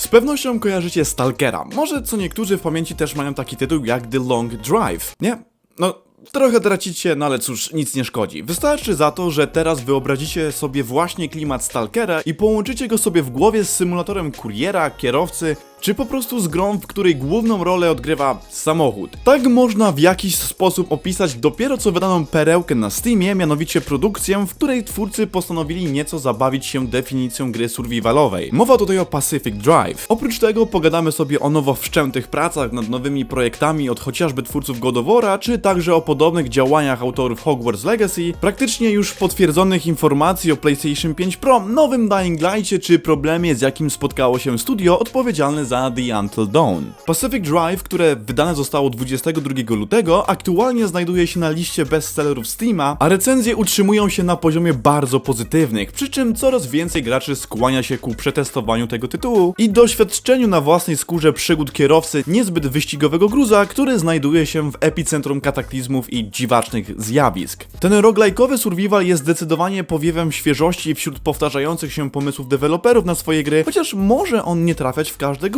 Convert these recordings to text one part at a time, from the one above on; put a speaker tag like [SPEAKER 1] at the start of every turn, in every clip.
[SPEAKER 1] Z pewnością kojarzycie Stalkera. Może co niektórzy w pamięci też mają taki tytuł jak The Long Drive. Nie? No, Trochę tracicie, no ale cóż, nic nie szkodzi. Wystarczy za to, że teraz wyobrazicie sobie właśnie klimat Stalkera i połączycie go sobie w głowie z symulatorem kuriera, kierowcy, czy po prostu z grą, w której główną rolę odgrywa samochód. Tak można w jakiś sposób opisać dopiero co wydaną perełkę na Steamie, mianowicie produkcję, w której twórcy postanowili nieco zabawić się definicją gry survivalowej. Mowa tutaj o Pacific Drive. Oprócz tego pogadamy sobie o nowo wszczętych pracach nad nowymi projektami od chociażby twórców God of War'a, czy także o podobnych działaniach autorów Hogwarts Legacy, praktycznie już potwierdzonych informacji o PlayStation 5 Pro, nowym Dying Light'cie, czy problemie z jakim spotkało się studio odpowiedzialne za The Until Dawn. Pacific Drive, które wydane zostało 22 lutego, aktualnie znajduje się na liście bestsellerów Steama, a recenzje utrzymują się na poziomie bardzo pozytywnych, przy czym coraz więcej graczy skłania się ku przetestowaniu tego tytułu i doświadczeniu na własnej skórze przygód kierowcy niezbyt wyścigowego gruza, który znajduje się w epicentrum kataklizmów i dziwacznych zjawisk. Ten roguelike'owy survival jest zdecydowanie powiewem świeżości wśród powtarzających się pomysłów deweloperów na swoje gry, chociaż może on nie trafiać w każde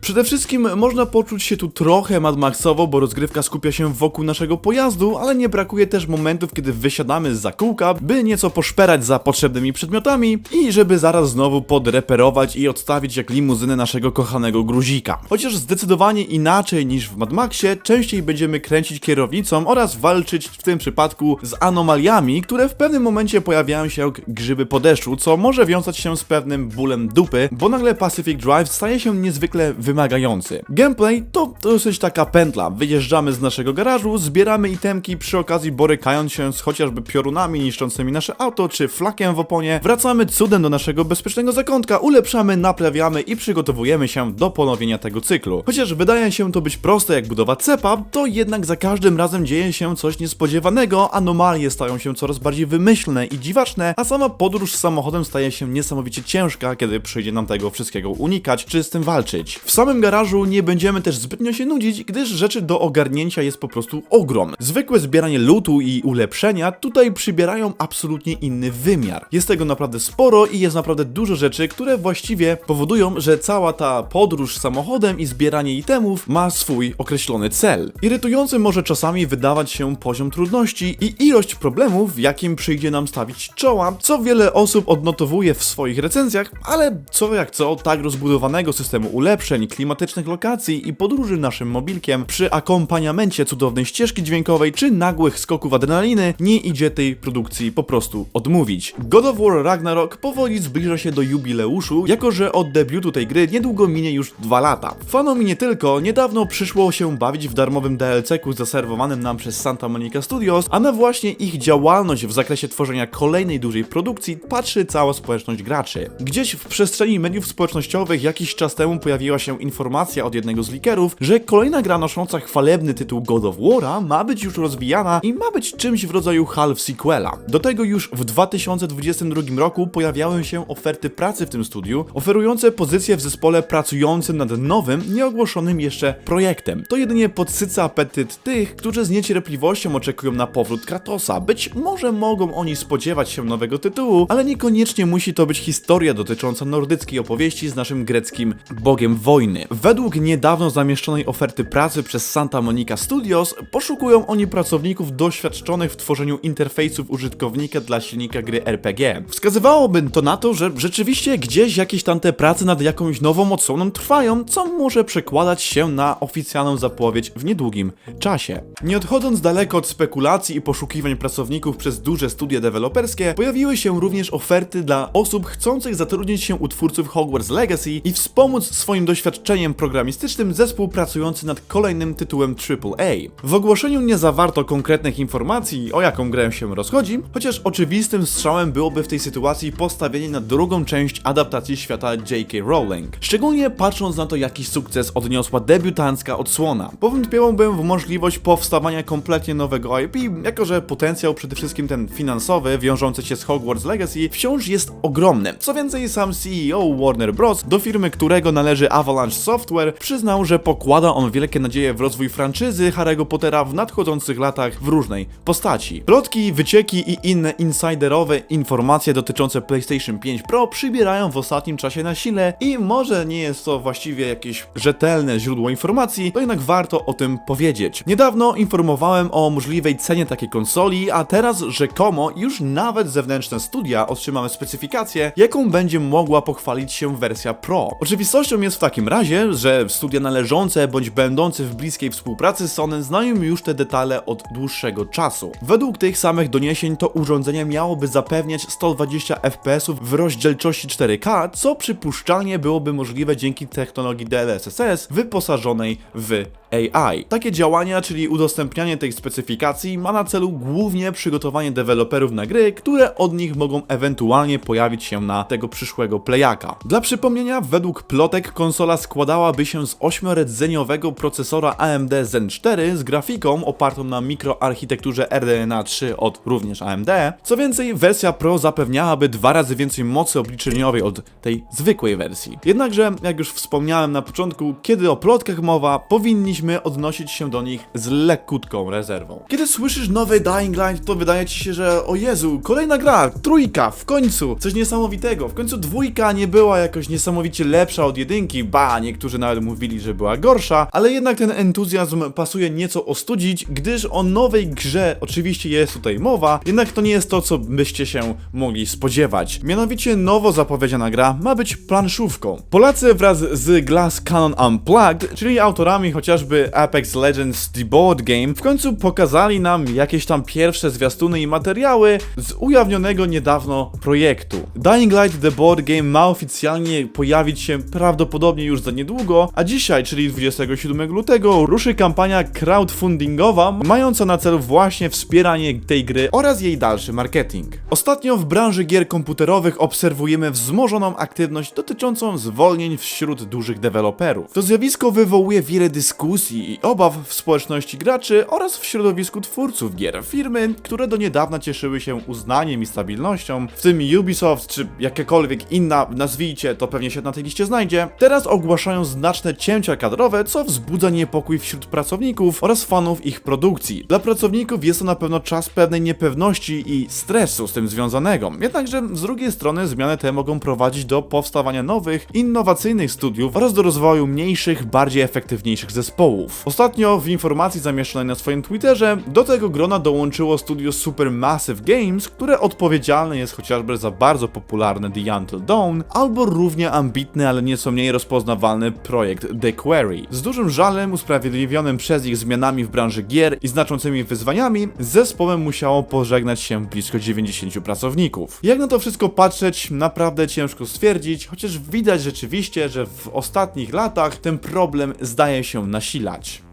[SPEAKER 1] Przede wszystkim można poczuć się tu trochę Mad Maxowo, bo rozgrywka skupia się wokół naszego pojazdu, ale nie brakuje też momentów, kiedy wysiadamy z zakółka, by nieco poszperać za potrzebnymi przedmiotami i żeby zaraz znowu podreperować i odstawić jak limuzynę naszego kochanego gruzika. Chociaż zdecydowanie inaczej niż w Mad Maxie, częściej będziemy kręcić kierownicą oraz walczyć w tym przypadku z anomaliami, które w pewnym momencie pojawiają się jak grzyby po deszczu, co może wiązać się z pewnym bólem dupy, bo nagle Pacific Drive staje się niezwykle wymagający. Gameplay to dosyć taka pętla. Wyjeżdżamy z naszego garażu, zbieramy itemki, przy okazji borykając się z chociażby piorunami niszczącymi nasze auto, czy flakiem w oponie, wracamy cudem do naszego bezpiecznego zakątka, ulepszamy, naprawiamy i przygotowujemy się do ponowienia tego cyklu. Chociaż wydaje się to być proste jak budowa cepa, to jednak za każdym razem dzieje się coś niespodziewanego, anomalie stają się coraz bardziej wymyślne i dziwaczne, a sama podróż samochodem staje się niesamowicie ciężka, kiedy przyjdzie nam tego wszystkiego unikać, czy z tym walczyć. W samym garażu nie będziemy też zbytnio się nudzić, gdyż rzeczy do ogarnięcia jest po prostu ogrom. Zwykłe zbieranie lutu i ulepszenia tutaj przybierają absolutnie inny wymiar. Jest tego naprawdę sporo i jest naprawdę dużo rzeczy, które właściwie powodują, że cała ta podróż samochodem i zbieranie itemów ma swój określony cel. Irytujący może czasami wydawać się poziom trudności i ilość problemów, jakim przyjdzie nam stawić czoła, co wiele osób odnotowuje w swoich recenzjach, ale co jak co, tak rozbudowanego systemu ulepszeń, klimatycznych lokacji i podróży naszym mobilkiem przy akompaniamencie cudownej ścieżki dźwiękowej czy nagłych skoków adrenaliny nie idzie tej produkcji po prostu odmówić. God of War Ragnarok powoli zbliża się do jubileuszu, jako że od debiutu tej gry niedługo minie już dwa lata. Fanom nie tylko, niedawno przyszło się bawić w darmowym DLC-ku zaserwowanym nam przez Santa Monica Studios, a na właśnie ich działalność w zakresie tworzenia kolejnej dużej produkcji patrzy cała społeczność graczy. Gdzieś w przestrzeni mediów społecznościowych jakiś czas temu pojawiła się informacja od jednego z likerów, że kolejna gra nosząca chwalebny tytuł God of War'a ma być już rozwijana i ma być czymś w rodzaju half sequela. Do tego już w 2022 roku pojawiały się oferty pracy w tym studiu, oferujące pozycje w zespole pracującym nad nowym, nieogłoszonym jeszcze projektem. To jedynie podsyca apetyt tych, którzy z niecierpliwością oczekują na powrót Kratosa. Być może mogą oni spodziewać się nowego tytułu, ale niekoniecznie musi to być historia dotycząca nordyckiej opowieści z naszym greckim bogiem wojny. Według niedawno zamieszczonej oferty pracy przez Santa Monica Studios poszukują oni pracowników doświadczonych w tworzeniu interfejsów użytkownika dla silnika gry RPG. Wskazywałoby to na to, że rzeczywiście gdzieś jakieś tamte prace nad jakąś nową odsłoną trwają, co może przekładać się na oficjalną zapowiedź w niedługim czasie. Nie odchodząc daleko od spekulacji i poszukiwań pracowników przez duże studia deweloperskie, pojawiły się również oferty dla osób chcących zatrudnić się u twórców Hogwarts Legacy i wspomóc swoim doświadczeniem programistycznym zespół pracujący nad kolejnym tytułem AAA. W ogłoszeniu nie zawarto konkretnych informacji, o jaką grę się rozchodzi, chociaż oczywistym strzałem byłoby w tej sytuacji postawienie na drugą część adaptacji świata J.K. Rowling. Szczególnie patrząc na to, jaki sukces odniosła debiutancka odsłona. Powątpiałbym w możliwość powstawania kompletnie nowego IP, jako że potencjał przede wszystkim ten finansowy, wiążący się z Hogwarts Legacy, wciąż jest ogromny. Co więcej, sam CEO Warner Bros., do firmy którego należy należy Avalanche Software, przyznał, że pokłada on wielkie nadzieje w rozwój franczyzy Harry'ego Pottera w nadchodzących latach w różnej postaci. Plotki, wycieki i inne insiderowe informacje dotyczące PlayStation 5 Pro przybierają w ostatnim czasie na sile i może nie jest to właściwie jakieś rzetelne źródło informacji, to jednak warto o tym powiedzieć. Niedawno informowałem o możliwej cenie takiej konsoli, a teraz rzekomo już nawet zewnętrzne studia otrzymały specyfikację, jaką będzie mogła pochwalić się wersja Pro. Oczywistością jest w takim razie, że studia należące bądź będące w bliskiej współpracy z Sony znają już te detale od dłuższego czasu. Według tych samych doniesień to urządzenie miałoby zapewniać 120 fps w rozdzielczości 4K, co przypuszczalnie byłoby możliwe dzięki technologii DLSS wyposażonej w AI. Takie działania, czyli udostępnianie tej specyfikacji, ma na celu głównie przygotowanie deweloperów na gry, które od nich mogą ewentualnie pojawić się na tego przyszłego playaka. Dla przypomnienia, według plotek konsola składałaby się z 8-rdzeniowego procesora AMD Zen 4 z grafiką opartą na mikroarchitekturze RDNA 3 od również AMD. Co więcej, wersja Pro zapewniałaby dwa razy więcej mocy obliczeniowej od tej zwykłej wersji. Jednakże, jak już wspomniałem na początku, kiedy o plotkach mowa, powinniśmy odnosić się do nich z lekkutką rezerwą. Kiedy słyszysz nowy Dying Light, to wydaje ci się, że o Jezu, kolejna gra, trójka, w końcu, coś niesamowitego. W końcu dwójka nie była jakoś niesamowicie lepsza od jedynki, ba, niektórzy nawet mówili, że była gorsza, ale jednak ten entuzjazm pasuje nieco ostudzić, gdyż o nowej grze oczywiście jest tutaj mowa, jednak to nie jest to, co byście się mogli spodziewać. Mianowicie nowo zapowiedziana gra ma być planszówką. Polacy wraz z Glass Cannon Unplugged, czyli autorami chociażby Apex Legends The Board Game, w końcu pokazali nam jakieś tam pierwsze zwiastuny i materiały z ujawnionego niedawno projektu. Dying Light The Board Game ma oficjalnie pojawić się prawdopodobnie już za niedługo, a dzisiaj, czyli 27 lutego, ruszy kampania crowdfundingowa, mająca na celu właśnie wspieranie tej gry oraz jej dalszy marketing. Ostatnio w branży gier komputerowych obserwujemy wzmożoną aktywność dotyczącą zwolnień wśród dużych deweloperów. To zjawisko wywołuje wiele dyskusji i obaw w społeczności graczy oraz w środowisku twórców gier. Firmy, które do niedawna cieszyły się uznaniem i stabilnością, w tym Ubisoft czy jakakolwiek inna, nazwijcie, to pewnie się na tej liście znajdzie, teraz ogłaszają znaczne cięcia kadrowe, co wzbudza niepokój wśród pracowników oraz fanów ich produkcji. Dla pracowników jest to na pewno czas pewnej niepewności i stresu z tym związanego. Jednakże z drugiej strony zmiany te mogą prowadzić do powstawania nowych, innowacyjnych studiów oraz do rozwoju mniejszych, bardziej efektywniejszych zespołów. Ostatnio w informacji zamieszczonej na swoim Twitterze do tego grona dołączyło studio Supermassive Games, które odpowiedzialne jest chociażby za bardzo popularny The Until Dawn, albo równie ambitny, ale nieco mniej rozpoznawalny projekt The Quarry. Z dużym żalem usprawiedliwionym przez ich zmianami w branży gier i znaczącymi wyzwaniami, zespołem musiało pożegnać się blisko 90 pracowników. Jak na to wszystko patrzeć, naprawdę ciężko stwierdzić, chociaż widać rzeczywiście, że w ostatnich latach ten problem zdaje się nasilać.